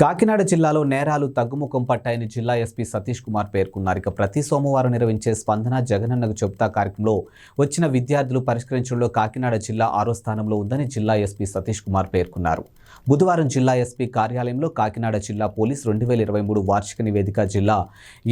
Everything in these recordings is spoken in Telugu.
కాకినాడ జిల్లాలో నేరాలు తగ్గుముఖం పట్టాయని జిల్లా ఎస్పీ సతీష్ కుమార్ పేర్కొన్నారు. ఇక ప్రతి సోమవారం నిర్వహించే స్పందన జగనన్నకు చెబుతా కార్యక్రమంలో వచ్చిన విద్యార్థులు పరిష్కరించడంలో కాకినాడ జిల్లా ఆరో స్థానంలో ఉందని జిల్లా ఎస్పీ సతీష్ కుమార్ పేర్కొన్నారు. బుధవారం జిల్లా ఎస్పీ కార్యాలయంలో కాకినాడ జిల్లా పోలీస్ రెండు వేల ఇరవై మూడు వార్షిక నివేదిక జిల్లా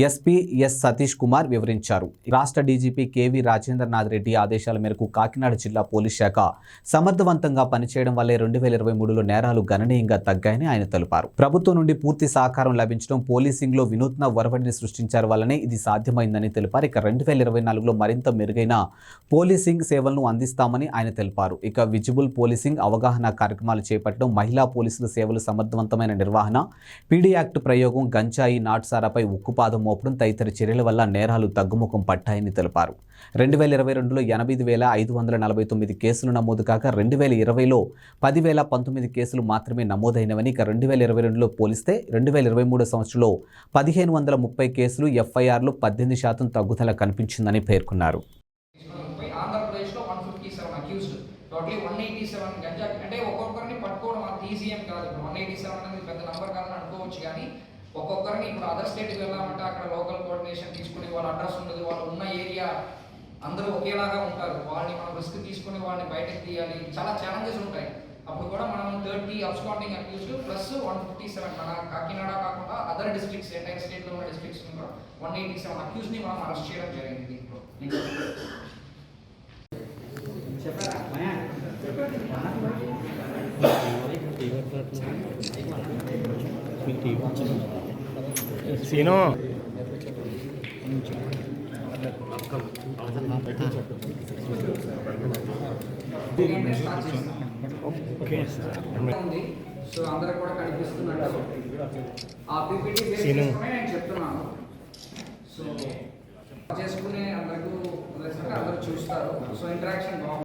ఎస్పీ ఎస్ సతీష్ కుమార్ వివరించారు. రాష్ట్ర డీజీపీ కేవీ రాజేంద్రనాథ్ రెడ్డి ఆదేశాల మేరకు కాకినాడ జిల్లా పోలీస్ శాఖ సమర్థవంతంగా పనిచేయడం వల్లే రెండు వేల ఇరవై మూడులో నేరాలు గణనీయంగా తగ్గాయని ఆయన తెలిపారు. ప్రభుత్వం నుండి పూర్తి సహకారం లభించడం పోలీసింగ్లో వినూత్న ఒరవడిని సృష్టించారు వల్లనే ఇది సాధ్యమైందని తెలిపారు. ఇక రెండు వేల ఇరవై నాలుగులో మరింత మెరుగైన పోలీసింగ్ సేవలను అందిస్తామని ఆయన తెలిపారు. ఇక విజిబుల్ పోలీసింగ్ అవగాహన కార్యక్రమాలు చేపట్టడం మహిళా పోలీసుల సేవలు సమర్థవంతమైన నిర్వహణ పీడీ యాక్ట్ ప్రయోగం గంజాయి నాటుసారాపై ఉక్కుపాదం మోపడం తదితర చర్యల వల్ల నేరాలు తగ్గుముఖం పట్టాయని తెలిపారు. రెండు వేల ఇరవై రెండులో ఎనభై వేల ఐదు వందల నలభై తొమ్మిది కేసులు నమోదు కాగా రెండు వేల ఇరవైలో పదివేల పంతొమ్మిది కేసులు మాత్రమే నమోదైనవని ఇక రెండు వేల ఇరవై రెండులో పోలిస్తే రెండు వేల ఇరవై మూడో సంవత్సరంలో పదిహేను వందల ముప్పై కేసులు ఎఫ్ఐఆర్లు పద్దెనిమిది శాతం తగ్గుదల కనిపించిందని పేర్కొన్నారు. ఒక్కొక్కరిని ఇప్పుడు అదర్ స్టేట్కి వెళ్ళామంటే అక్కడ లోకల్ కోఆర్డినేషన్ తీసుకుని వాళ్ళ అడ్రస్ ఉండదు. వాళ్ళు ఉన్న ఏరియా అందరూ ఒకేలాగా ఉంటారు. వాళ్ళని మనం రిస్క్ తీసుకుని వాళ్ళని బయటకు తీయాలి. చాలా ఛాలెంజెస్ ఉంటాయి. అప్పుడు కూడా మనం thirty absconding accused plus one fifty seven మన కాకినాడ కాకుండా అదర్ డిస్ట్రిక్ట్స్ ఎంటైర్ స్టేట్లో ఉన్న డిస్ట్రిక్ట్స్ కూడా వన్ ఎయిటీ సెవెన్ అక్యూజ్ని మనం అరెస్ట్ చేయడం జరిగింది దీంట్లో సీను ఓకే సార్ ఉంది. సో అందరికి కూడా కనిపిస్తున్నట్టు ఆ పీపీటీ నేను చెప్తున్నాను. సో చేసుకునే అందరికీ అందరూ చూస్తారు. సో ఇంటరాక్షన్ బాగుంది